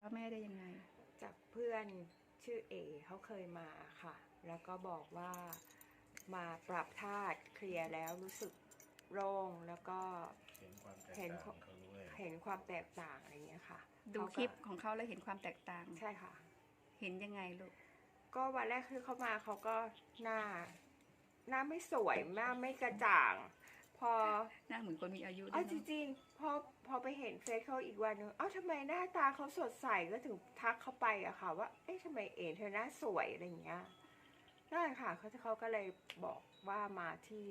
พ่อแม่ได้ยังไง จากเพื่อนชื่อเอเขาเคยมาค่ะ แล้วก็บอกว่ามาปรับธาตุเคลียร์แล้วรู้สึกโล่งแล้วก็เห็นความแตกเห็นต่างเขาด้วยเห็นความแตกต่างอะไรเงี้ยค่ะดูเขาก็คลิปของเขาแล้วเห็นความแตกต่าง ใช่ค่ะ เห็นยังไงลูก ก็วันแรกคือเขามาเขาก็หน้า หน้าไม่สวยหน้าไม่กระจ่าง พอหน้าเหมือนคนมีอายุด้เอ้าวยจเนอะริงๆพอพอไปเห็นเฟซเขาอีกวันนึงเอ้าทำไมหน้าตาเขาสดใสก็ถึงทักเขาไปอะค่ะ ว่าเอ๊ะทำไมเอ๋เธอหน้าสวยอะไรอย่างเงี้ยนั่นแหละค่ะเขาเขาก็เลยบอกว่ามาที่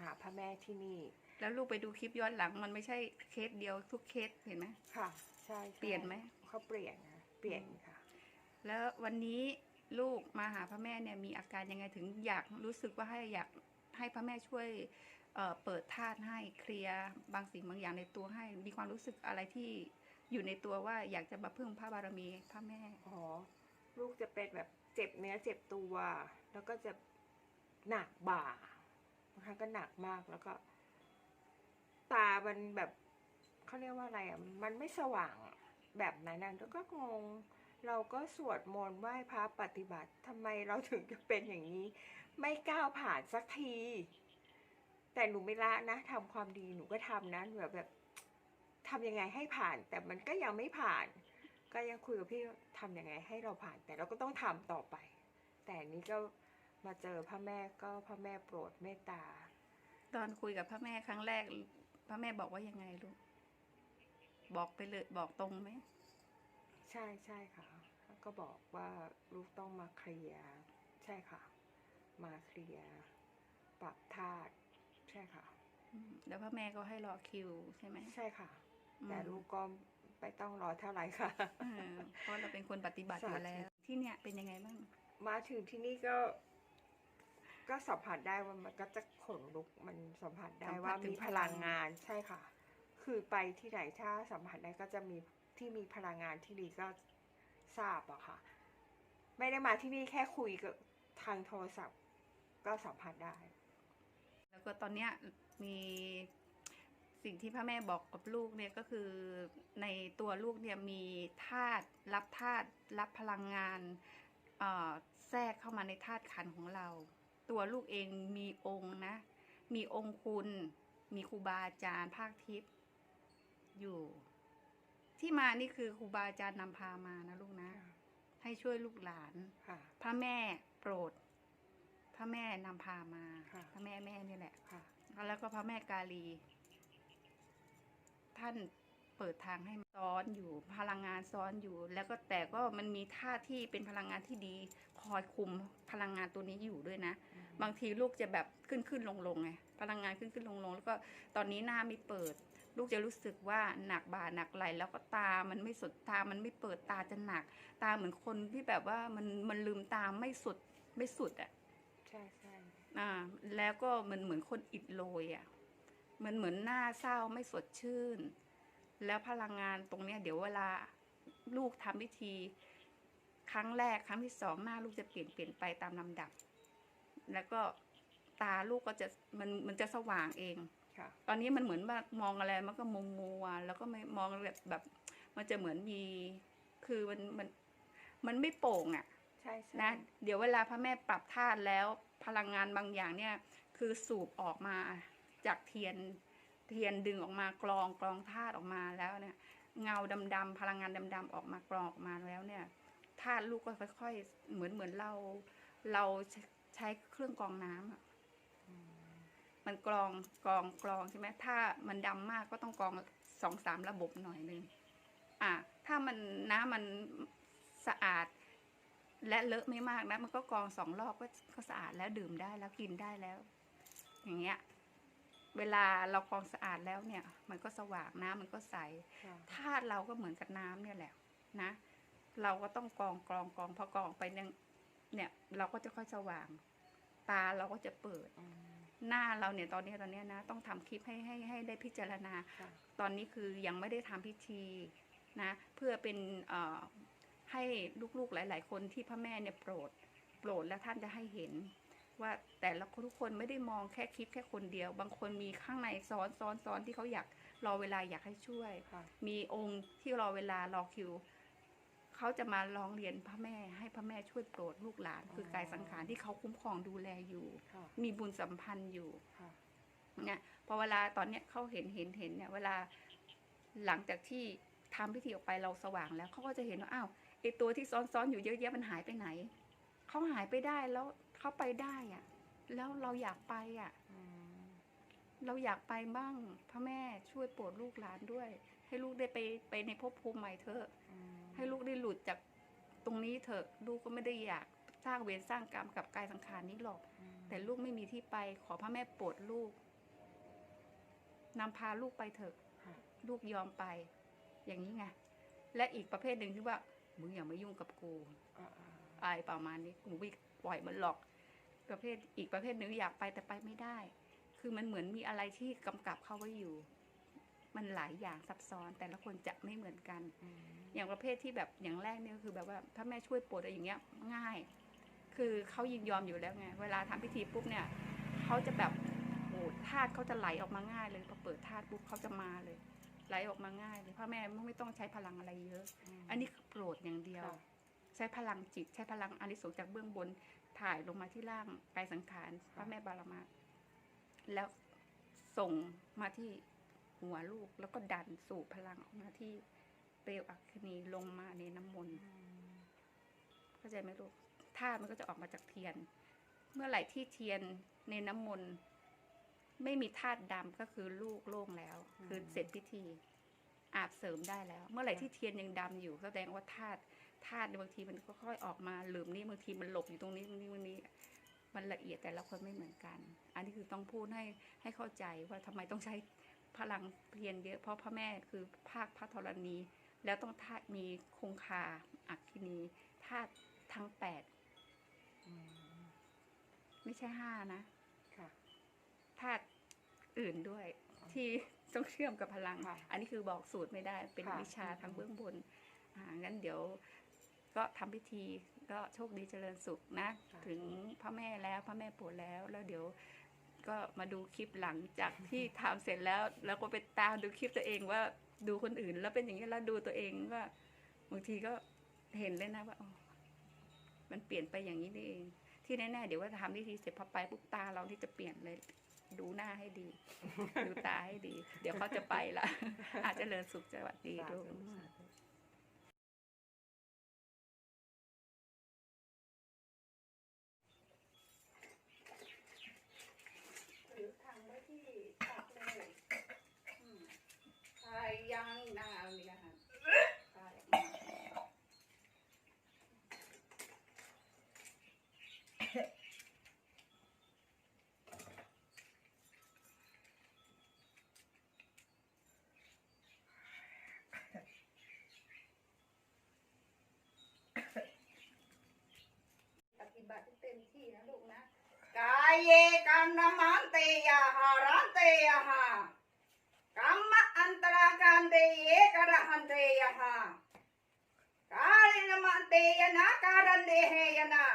หาพระแม่ที่นี่แล้วลูกไปดูคลิปย้อนหลังมันไม่ใช่เคสเดียวทุกเคสเห็นไหมค่ะ ใช่ใช่เปลี่ยนไหม เขาเปลี่ยนนะเปลี่ยนค่ะ แล้ววันนี้ลูกมาหาพระแม่เนี่ยมีอาการยังไงถึงอยากรู้สึกว่าให้อยากให้พระแม่ช่วย เปิดธาตุให้เคลียร์บางสิ่งบางอย่างในตัวให้ มีความรู้สึกอะไรที่อยู่ในตัวว่าอยากจะมาพึ่งพระบารมีพระแม่ อ๋อ ลูกจะเป็นแบบเจ็บเนื้อเจ็บตัว แล้วก็จะหนักบ่าบางครั้งก็หนักมากแล้วก็ ตามันแบบเขาเรียกว่าอะไรอะมันไม่สว่างแบบนั้นนะแล้วก็งง เราก็สวดมนต์ไหว้พระปฏิบัติทำไมเราถึงจะเป็นอย่างนี้ ไม่ก้าวผ่านสักที แต่หนูไม่ละนะทำความดีหนูก็ทำนะแบบแบบทำยังไงให้ผ่าน แต่มันก็ยังไม่ผ่าน ก็ยังคุยกับพี่ว่าทำยังไงให้เราผ่าน แต่เราก็ต้องทำต่อไป แต่อันนี้ก็มาเจอพระแม่ก็พระแม่โปรดเมตตา ตอนคุยกับพระแม่ครั้งแรก พระแม่บอกว่ายังไงลูกบอกไปเลยบอกตรงไหมใช่ใช่ค่ะ ก็บอกว่าลูกต้องมาเคลียร์ใช่ค่ะ มาเคลียร์ปรับธาตุ ใช่ค่ะ อืมแล้วพระแม่ก็ให้รอคิวใช่ไหมใช่ค่ะอืมแต่ลูกก็ไม่ต้องรอเท่าไหร่ค่ะเออเพราะเราเป็นคนปฏิบัติอยู่แล้ว ที่เนี่ยเป็นยังไงบ้าง มาถึงที่นี่ก็ ก็สัมผัสได้ว่ามันก็จะขนลุกมันสัมผัสได้สัมผัสว่าถึมีงพพลัลังงงานใช่ค่ะ คือไปที่ไหนถ้าสัมผัสได้ก็จะมีที่มีพลังงานที่ดีก็ทราบอะค่ะ ไม่ได้มาที่นี่แค่คุยกับทางโทรศัพท์ ก็สัมผัสได้ แล้วก็ตอนเนี้ยมีสิ่งที่พระแม่บอกกับลูกเนี่ยก็คือในตัวลูกเนี่ยมีธาตุรับธาตุรับพลังงานเอ่อแทรกเข้ามาในธาตุขันธ์ของเรา ตัวลูกเองมีองค์นะ มีองค์คุณ มีครูบาอาจารย์ภาคทิพย์อยู่ ที่มานี่คือครูบาอาจารย์นำพามานะลูกนะ ให้ช่วยลูกหลานค่ะพระแม่โปรดพ ระแม่นำพามา ค่ะ พระแม่แม่นี่แหละ ค่ะ แล้วก็พระแม่กาลี ท่านเปิดทางให้ซ้อนอยู่พลังงานซ้อนอยู่ แล้วก็แต่ก็มันมีท่าที่เป็นพลังงานที่ดีคอยคุมพลังงานตัวนี้อยู่ด้วยนะ บางทีลูกจะแบบขึ้นขึ้นลงลงไงพลังงานขึ้นขึ้นลงลงแล้วก็ตอนนี้หน้าไม่เปิด ลูกจะรู้สึกว่าหนักบ่าหนักไหลแล้วก็ตามันไม่สุดตามันไม่เปิดตาจะหนัก ตาเหมือนคนที่แบบว่ามันมันลืมตาไม่สุดไม่สุดอะ ใช่ใช่อ่า แล้วก็มันเหมือนคนอิดโรยอะ มันเหมือนหน้าเศร้าไม่สดชื่น แล้วพลังงานตรงเนี้ย เดี๋ยวเวลาลูกทำพิธี ครั้งแรกครั้งที่สองหน้าลูกจะเปลี่ยนเปลี่ยนไปตามลำดับ แล้วก็ตาลูกก็จะมันมันจะสว่างเองค่ะตอนนี้มันเหมือนว่ามองอะไรมันก็มัวมัวๆแล้วก็ไม่มองแบบแบบ มันจะเหมือนมี คือมันมันมันไม่โปร่งอะ ใช่ใช่นะเดี๋ยวเวลาพระแม่ปรับธาตุแล้วพลังงานบางอย่างเนี่ย คือสูบออกมาจากเทียนเทียนดึงออกมากรองกรองธาตุออกมาแล้วเนี่ย เงาดำๆพลังงานดำๆออกมากรองออกมาแล้วเนี่ยธาตุลูกก็ค่อย ๆ เหมือนเหมือนเรา เราใช้เครื่องกรองน้ำอะมมันกรองกรองกรองใช่ไหมถ้ามันดำมากก็ต้องกรองสองสามระบบหน่อยหนึ่งอะถ้ามันน้ำมันสะอาด และเลอะไม่มากนะ มันก็กรองสองรอบก็ก็สะอาดแล้วดื่มได้แล้วกินได้แล้ว อย่างเงี้ย เวลาเรากรองสะอาดแล้วเนี่ย มันก็สว่างน้ำมันก็ใสค่ะธาตุเราก็เหมือนกับน้ำเนี่ยแหละ นะ เราก็ต้องกรองกรองกรองพอกรองไปเนี่ยเนี่ย เราก็จะค่อยสว่าง ตาเราก็จะเปิดอืมหน้าเราเนี่ยตอนนี้ตอนเนี้ยนะต้องทำคลิปให้ให้ให้ได้พิจารณาค่ะตอนนี้คือยังไม่ได้ทำพิธีนะ เพื่อเป็นเอ่อ ให้ลูกๆหลาย ๆ คนที่พระแม่เนี่ยโปรด โปรดแล้วท่านจะให้เห็น ว่าแต่ละคนทุกคนไม่ได้มองแค่คลิปแค่คนเดียว บางคนมีข้างในซ้อนซ้อนซ้อนที่เขาอยากรอเวลาอยากให้ช่วยค่ะมีองค์ที่รอเวลารอคิวเขาจะมาร้องเรียนพระแม่ให้พระแม่ช่วยโปรดลูกหลาน คือกายสังขารที่เขาคุ้มครองดูแลอยู่ค่ะมีบุญสัมพันธ์อยู่ค่ะเนี่ยพอเวลาตอนเนี้ยเขาเห็นเห็นเห็นเนี่ย เวลาหลังจากที่ ทำพิธีออกไปเราสว่างแล้วเขาก็จะเห็นว่าอ้าวไอตัวที่ซ้อนๆอยู่เยอะแยะมันหายไปไหนเขาหายไปได้แล้วเขาไปได้อะแล้วเราอยากไปอะอืมเราอยากไปบ้างพระแม่ช่วยโปรดลูกหลานด้วย ให้ลูกได้ไปไปในภพภูมิใหม่เถอะอืมให้ลูกได้หลุดจากตรงนี้เถอะลูกก็ไม่ได้อยากสร้างเวรสร้างกรรมกับกายสังขารนี้หรอกอืมแต่ลูกไม่มีที่ไป ขอพระแม่โปรดลูกนำพาลูกไปเถอะค่ะลูกยอมไป อย่างนี้ไงและอีกประเภทหนึ่งที่ว่ามึงอย่ามายุ่งกับกูอ่าอ่าอะไรประมาณนี้กูไม่ปล่อยมันหรอก ประเภทอีกประเภทหนึ่งอยากไปแต่ไปไม่ได้ คือมันเหมือนมีอะไรที่กำกับเขาไว้อยู่ มันหลายอย่างซับซ้อนแต่ละคนจะไม่เหมือนกันอืมอย่างประเภทที่แบบอย่างแรกเนี่ยก็คือแบบว่าถ้าแม่ช่วยโปรดอะไรอย่างเงี้ยง่าย คือเขายินยอมอยู่แล้วไงเวลาทำพิธีปุ๊บเนี่ยเขาจะแบบโอ้ธาตุเขาจะไหลออกมาง่ายเลยพอเปิดธาตุปุ๊บเขาจะมาเลย ไหลออกมาง่ายเลยพ่อแม่ไม่ต้องใช้พลังอะไรเยอะมอันนี้คือโปรดอย่างเดียวค่ะใช้พลังจิต ใช้พลังอานิสงส์จากเบื้องบนถ่ายลงมาที่ล่างกายสังขารพระแม่บารมาแล้วส่งมาที่หัวลูกแล้วก็ดันสู่พลังออกมาที่เปลวอัคคนีลงมาในน้ำมนต์อืมเข้าใจไหมลูกธาตุมันก็จะออกมาจากเทียน เมื่อไหร่ที่เทียนในน้ำมนต์ ไม่มีธาตุดำก็คือลูกโล่งแล้ว คือเสร็จพิธี อาบเสริมได้แล้ว เมื่อไหร่ที่เทียนยังดำอยู่แสดงว่าธาตุธาตุในบางทีมันก็ค่อยออกมาหลืมนี่บางทีมันหลบอยู่ตรงนี้ตรงนี้ตรงนี้มันละเอียดแต่ละคนไม่เหมือนกัน อันนี้คือต้องพูดให้ให้เข้าใจว่าทำไมต้องใช้พลังเพียรเยอะ เพราะพระแม่คือภาคพระธรณี แล้วต้องธาตุมีคงคาอักขินีธาตุทั้งแปดอืมไม่ใช่ห้านะค่ะธาตุ อื่นด้วย ที่ต้องเชื่อมกับพลัง ค่ะอันนี้คือบอกสูตรไม่ได้เป็นค่ะวิชาทางเบื้องบนอ่างั้นเดี๋ยวก็ทำพิธีก็โชคดีเจริญสุขนะถึงพระแม่แล้วพระแม่ปวดแล้วแล้วเดี๋ยวก็มาดูคลิปหลังจากที่ทำเสร็จแล้ว แล้วก็ไปตามดูคลิปตัวเองว่าดูคนอื่น แล้วเป็นอย่างนี้แล้วดูตัวเองว่าบางทีก็เห็นเลยนะว่าอ๋อมันเปลี่ยนไปอย่างนี้นี่เอง ที่แน่ๆเดี๋ยวว่าทำพิธีเสร็จพอไปปุ๊บตาเราที่จะเปลี่ยนเลย ดูหน้าให้ดี ดูตาให้ดี เดี๋ยวเขาจะไปละอาจจะเลิญสุขสวัสดีดูก สาธุ หรือทางไว้ที่ตักเลยใช่ยังนางเอานี่นะคะใช่ ปฏิบัติให้เต็มที่นะลูกนะกายเยกันนมันเตยหารันเตยหากัมมะอันตรากันเตเยกระหันเตยหากาลินมันเตยนะการันเดเฮยนะ